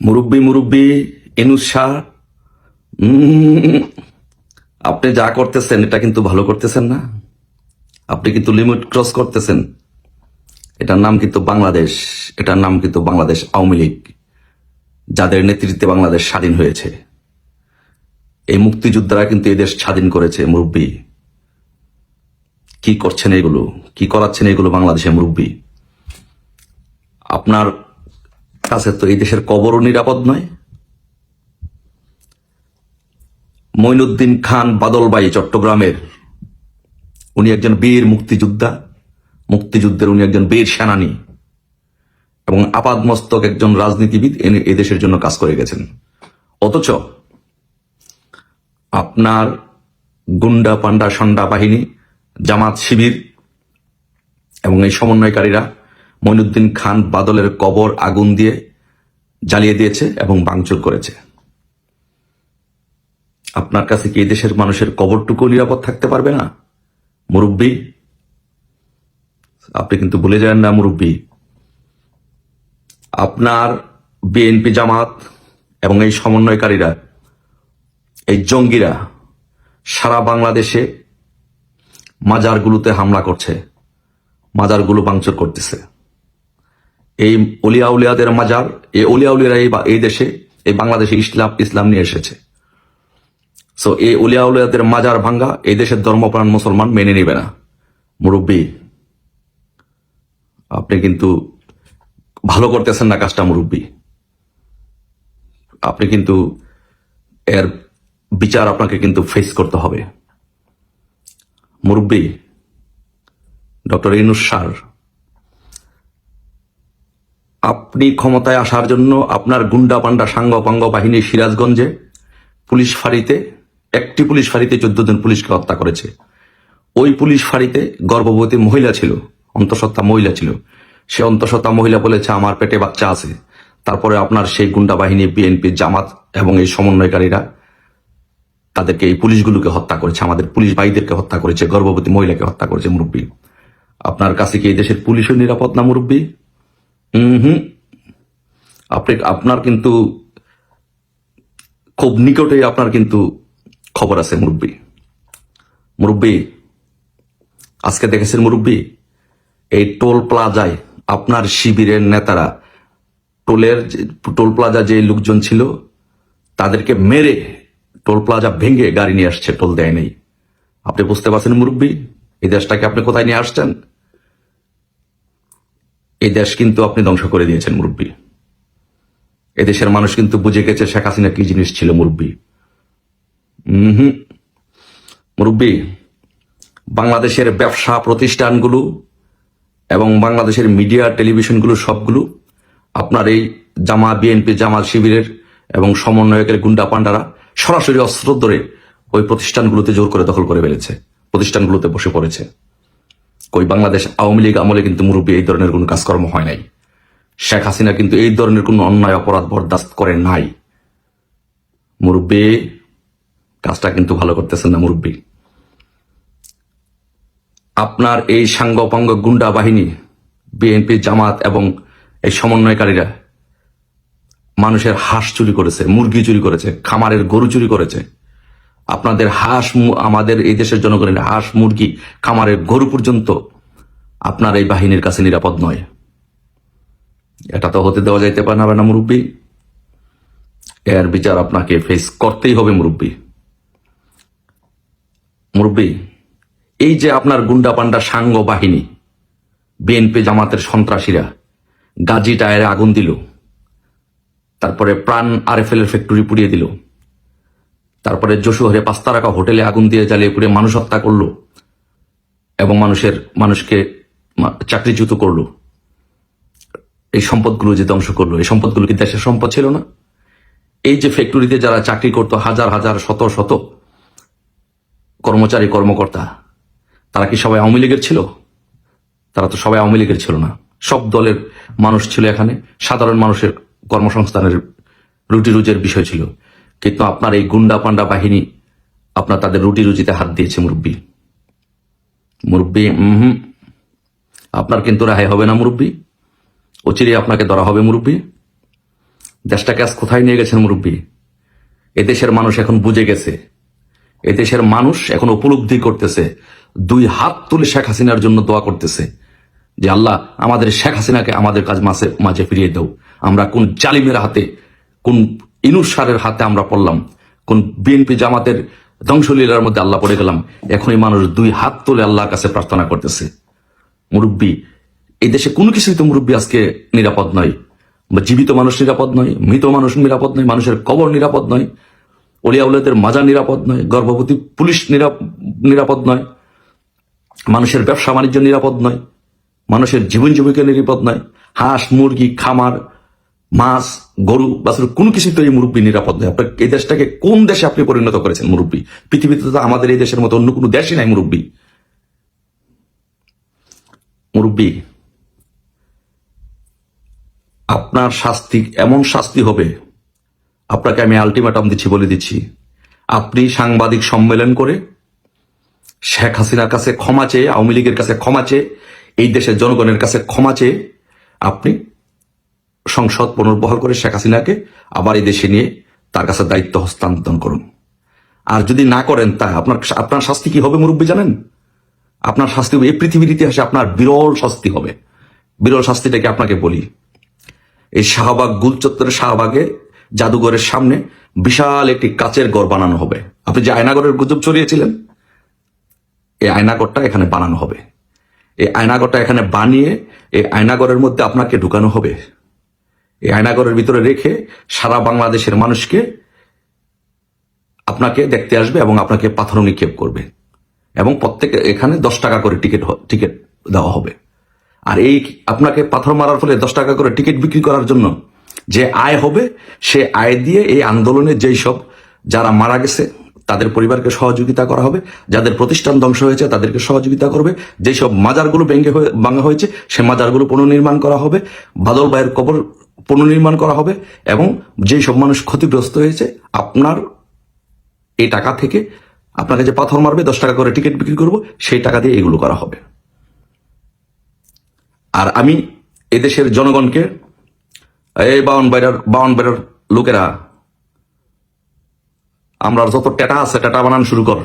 মুরব্বি, মুরব্বী, এনুস শাহ। আপনি যা করতেছেন, এটা কিন্তু ভালো করতেছেন না। আপনি কিন্তু লিমিট ক্রস করতেছেন। এটার নাম কিন্তু বাংলাদেশ, এটার নাম কিন্তু বাংলাদেশ আওয়ামী লীগ, যাদের নেতৃত্বে বাংলাদেশ স্বাধীন হয়েছে। এই মুক্তিযোদ্ধারা কিন্তু এই দেশ স্বাধীন করেছে, মুরব্বী। কি করছেন এগুলো? কি করাচ্ছেন এগুলো বাংলাদেশের মুরব্বী? আপনার কাছে তো, এই দেশের কবরও নিরাপদ নয়। মইনুদ্দিন খান বাদলবাই চট্টগ্রামের, উনি একজন বীর মুক্তিযোদ্ধা। মুক্তিযুদ্ধের উনি একজন বীর সেনানী এবং আপাদমস্তক একজন রাজনীতিবিদ এই দেশের জন্য কাজ করে গেছেন। অথচ আপনার গুন্ডা পান্ডা সন্ডা বাহিনী, জামাত, শিবির এবং এই সমন্বয়কারীরা মইনুদ্দিন খান বাদলের কবর আগুন দিয়ে জ্বালিয়ে দিয়েছে এবং ভাঙচুর করেছে। আপনার কাছে কি দেশের মানুষের কবরটুকু নিরাপদ থাকতে পারবে না? মুরব্বী, আপনি কিন্তু ভুলে যান না মুরব্বী। আপনার বিএনপি জামাত এবং এই সমন্বয়কারীরা, এই জঙ্গিরা সারা বাংলাদেশে মাজারগুলোতে হামলা করছে, মাজারগুলো ভাঙচুর করতেছে। এই অলিয়া উলিয়াদের মাজার, এই অলিয়া উলিয়ারা এই দেশে, এই বাংলাদেশে ইসলাম ইসলাম নিয়ে এসেছে। সো এই উলিয়া উলিয়াদের মাজার ভাঙ্গা, এই দেশের ধর্মপ্রাণ মুসলমান মেনে নেবে না। মুরব্বী, আপনি কিন্তু ভালো করতেছেন না কাজটা, মুরব্বী। আপনি কিন্তু এর বিচার আপনাকে কিন্তু ফেস করতে হবে। মুরব্বী, ডক্টর ইনুস সার আপনি ক্ষমতায় আসার জন্য আপনার গুন্ডা পান্ডা সাঙ্গ পাঙ্গ বাহিনী সিরাজগঞ্জে পুলিশ ফাঁড়িতে, একটি পুলিশ ফাঁড়িতে চোদ্দ জন পুলিশকে হত্যা করেছে। ওই পুলিশ ফাঁড়িতে গর্ভবতী মহিলা ছিল, অন্তঃসত্ত্বা মহিলা ছিল। সে অন্তঃসত্ত্বা মহিলা বলেছে, আমার পেটে বাচ্চা আছে। তারপরে আপনার সেই গুন্ডা বাহিনী বিএনপি জামাত এবং এই সমন্বয়কারীরা তাদেরকে, এই পুলিশগুলোকে হত্যা করেছে। আমাদের পুলিশ ভাইদেরকে হত্যা করেছে, গর্ভবতী মহিলাকে হত্যা করেছে মুরব্বী। আপনার কাছে কি এই দেশের পুলিশও নিরাপদ না মুরব্বী? হুম আপনি, আপনার কিন্তু খুব নিকটে আপনার কিন্তু খবর আছে, মুরব্বী। মুরব্বী, আজকে দেখেছেন মুরব্বী? এই টোল প্লাজায় আপনার শিবিরের নেতারা, টোলের টোল প্লাজা যে লোকজন ছিল, তাদেরকে মেরে টোল প্লাজা ভেঙে গাড়ি নিয়ে আসছে, টোল দেয় নেই। আপনি বুঝতে পারছেন মুরব্বী? এই দেশটাকে আপনি কোথায় নিয়ে আসছেন? এই দেশ কিন্তু আপনি ধ্বংস করে দিয়েছেন, মুরব্বী। এদেশের মানুষ কিন্তু বুঝে গেছে শেখ হাসিনা কি জিনিস ছিল, মুরব্বী। হুম মুরব্বী, বাংলাদেশের ব্যবসা প্রতিষ্ঠানগুলো এবং বাংলাদেশের মিডিয়া, টেলিভিশনগুলো সবগুলো আপনার এই জামা বিএনপি জামাল শিবিরের এবং সমন্বয়কের গুন্ডা পান্ডারা সরাসরি অস্ত্র ধরে ওই প্রতিষ্ঠানগুলোতে জোর করে দখল করে ফেলেছে, প্রতিষ্ঠানগুলোতে বসে পড়েছে। কই বাংলাদেশ আওয়ামী লীগ আমলে কিন্তু মুরব্বী এই ধরনের কোনো কাজকর্ম হয় নাই। শেখ হাসিনা কিন্তু এই ধরনের কোনো অন্যায় অপরাধ বরদাস্ত করে নাই। মুরব্বী, কাজটা কিন্তু ভালো করতেছেন না মুরব্বী। আপনার এই সাঙ্গপাঙ্গ গুন্ডা বাহিনী, বিএনপি, জামাত এবং এই সমন্বয়কারীরা মানুষের হাঁস চুরি করেছে, মুরগি চুরি করেছে, খামারের গরু চুরি করেছে। আপনাদের হাঁস আমাদের এই দেশের জনগণের হাঁস, মুরগি, খামারের গরু পর্যন্ত আপনার এই বাহিনীর কাছে নিরাপদ নয়। এটা তো হতে দেওয়া যাইতে পারে না মুরব্বী। এর বিচার আপনাকে ফেস করতেই হবে, মুরব্বী। মুরব্বী, এই যে আপনার গুন্ডা পান্ডা সাঙ্গ বাহিনী বিএনপি জামাতের সন্ত্রাসীরা, গাজী টায়ারে আগুন দিল, তারপরে প্রাণ আরএফএল এর ফ্যাক্টরি পুড়িয়ে দিল তারপরে যশোহরে পাঁচতা রাখা হোটেলে আগুন দিয়ে জ্বালিয়ে পুড়ে মানুষ হত্যা করল এবং মানুষের, মানুষকে চাকরিচ্যুত করল। এই সম্পদগুলো যে ধ্বংস করল। এই সম্পদগুলো কি দেশের সম্পদ ছিল না? এই যে ফ্যাক্টরিতে যারা চাকরি করতো, হাজার হাজার, শত শত কর্মচারী, কর্মকর্তা, তারা কি সবাই আওয়ামী লীগের ছিল? তারা তো সবাই আওয়ামী লীগের ছিল না। সব দলের মানুষ ছিল এখানে। সাধারণ মানুষের কর্মসংস্থানের রুটি রুজির বিষয় ছিল। কিন্তু আপনার এই গুন্ডা পান্ডা বাহিনী আপনার তাদের রুটি রুজিতে হাত দিয়েছে, মুরব্বী। মুরব্বী হুম। আপনার কিন্তু রেহাই হবে না, মুরব্বী। অচিরে আপনাকে ধরা হবে, মুরব্বী। দেশটাকে আজ কোথায় নিয়ে গেছেন, মুরব্বী? এদেশের মানুষ এখন বুঝে গেছে। এদেশের মানুষ এখন উপলব্ধি করতেছে। দুই হাত তুলে শেখ হাসিনার জন্য দোয়া করতেছে যে, আল্লাহ, আমাদের শেখ হাসিনাকে আমাদের কাজ মাসে মাঝে ফিরিয়ে দাও। আমরা কোন জালিমের হাতে, কোন ইনুস সারের হাতে আমরা পড়লাম। কোন বিএনপি জামাতের ধ্বংসলীলার মধ্যে আল্লাহ পড়ে গেলাম। এখনই মানুষ দুই হাত তুলে আল্লাহর কাছে প্রার্থনা করতেছে। মুরব্বী, এই দেশে কোনো কিছুই তো মুরব্বী আজকে নিরাপদ নয়। বা জীবিত মানুষ নিরাপদ নয়, মৃত মানুষ নিরাপদ নয়, মানুষের কবর নিরাপদ নয় অলিয়াউলাদের মাজার নিরাপদ নয়, গর্ভবতী পুলিশ নিরাপ- নিরাপদ নয়, মানুষের ব্যবসা বাণিজ্য নিরাপদ নয়, মানুষের জীবন জীবিকা নিরাপদ নয়, হাঁস, মুরগি, খামার মাছ, গরু, বাছুর, কোনো কিছু তো এই মুরব্বী নিরাপদ নয়। আপনার এই দেশটাকে কোন দেশে আপনি পরিণত করেছেন মুরব্বী? পৃথিবীতে তো আমাদের এই দেশের মতো অন্য কোনো দেশই নাই মুরব্বী। মুরব্বী, আপনার শাস্তি, এমন শাস্তি হবে, আপনাকে আমি আলটিমেটাম দিচ্ছি, বলে দিচ্ছি। আপনি সাংবাদিক সম্মেলন করে শেখ হাসিনার কাছে ক্ষমা চেয়ে, আওয়ামী লীগের কাছে ক্ষমা চেয়ে, এই দেশের জনগণের কাছে ক্ষমা চেয়ে, আপনি সংসদ পুনর্বহাল করে শেখ হাসিনাকে আবার এই দেশে নিয়ে তার কাছে দায়িত্ব হস্তান্তর করুন। আর যদি না করেন, তা আপনার আপনার শাস্তি কি হবে মুরব্বী জানেন? আপনার শাস্তি এই পৃথিবীর ইতিহাসে আপনার বিরল শাস্তি হবে। বিরল শাস্তিটাকে আপনাকে বলি? এই শাহবাগ গুলচত্বরের শাহবাগে জাদুঘরের সামনে বিশাল একটি কাচের ঘর বানানো হবে। আপনি যে আয়নাগরের গুজব ছড়িয়েছিলেন, এই আয়নাগরটা এখানে বানানো হবে। এই আয়নাগরটা এখানে বানিয়ে এই আয়নাগরের মধ্যে আপনাকে ঢুকানো হবে। এই আয়নাগরের ভিতরে রেখে সারা বাংলাদেশের মানুষকে আপনাকে দেখতে আসবে এবং আপনাকে পাথর নিক্ষেপ করবে। এবং প্রত্যেকে এখানে দশ টাকা করে টিকিট টিকিট দেওয়া হবে। আর এই আপনাকে পাথর মারার ফলে দশ টাকা করে টিকিট বিক্রি করার জন্য যে আয় হবে, সে আয় দিয়ে এই আন্দোলনে যেই সব যারা মারা গেছে তাদের পরিবারকে সহযোগিতা করা হবে, যাদের প্রতিষ্ঠান ধ্বংস হয়েছে তাদেরকে সহযোগিতা করবে, যেসব মাজারগুলো ভেঙে ভাঙা হয়েছে, সে মাজারগুলো পুনর্নির্মাণ করা হবে, বাদল ভাইয়ের কবর পুনর্নির্মাণ করা হবে, এবং যেই সব মানুষ ক্ষতিগ্রস্ত হয়েছে, আপনার এই টাকা থেকে আপনাকে যে পাথর মারবে, দশ টাকা করে টিকিট বিক্রি করব, সেই টাকা দিয়ে এগুলো করা হবে। আর আমি এদেশের জনগণকে, এই বাউন বাইরার বাউন বাইরার লোকেরা আমরা যত টেটা আছে, টেটা বানান শুরু কর।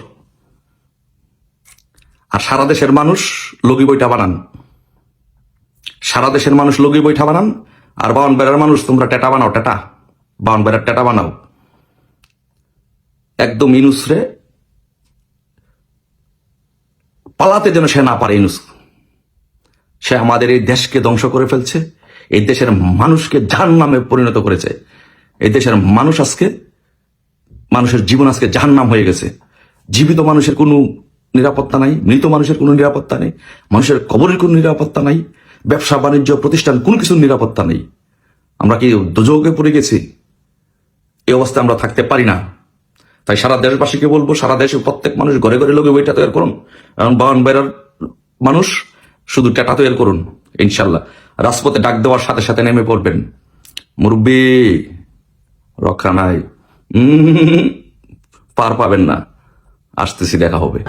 আর সারা দেশের মানুষ লগি বইটা বানান। সারা দেশের মানুষ লগি বইটা বানান, আর বাউন বেড়ার মানুষ তোমরা টেটা বানাও, টেটা। বাউন বেড়ার টেটা বানাও। একদম ইনুসরে পালাতে যেন সে না পারে ইনুস। সে আমাদের এই দেশকে ধ্বংস করে ফেলছে, এই দেশের মানুষকে জাহান নামে পরিণত করেছে। এই দেশের মানুষ আজকে মানুষের জীবন আজকে জাহান নাম হয়ে গেছে। জীবিত মানুষের কোনো নিরাপত্তা নাই, মৃত মানুষের কোনো নিরাপত্তা নেই, মানুষের কবরের কোনো নিরাপত্তা নাই, ব্যবসা, বাণিজ্য, প্রতিষ্ঠান, কোনো কিছুর নিরাপত্তা নেই। আমরা কি দুযোগে পড়ে গেছি? এই অবস্থায় আমরা থাকতে পারি না। তাই সারা দেশবাসীকে বলব, সারা দেশের প্রত্যেক মানুষ ঘরে ঘরে লোকে বইটা তৈরি করুন। এবং বাহন বেড়ার মানুষ শুধু টাটা তৈরি করুন ইনশাল্লাহ রাজপথে ডাক দেওয়ার সাথে সাথে নেমে পড়বেন। মুরব্বী, রক্ষা নাই। পার পাবেন না। আসতেছি দেখা হবে।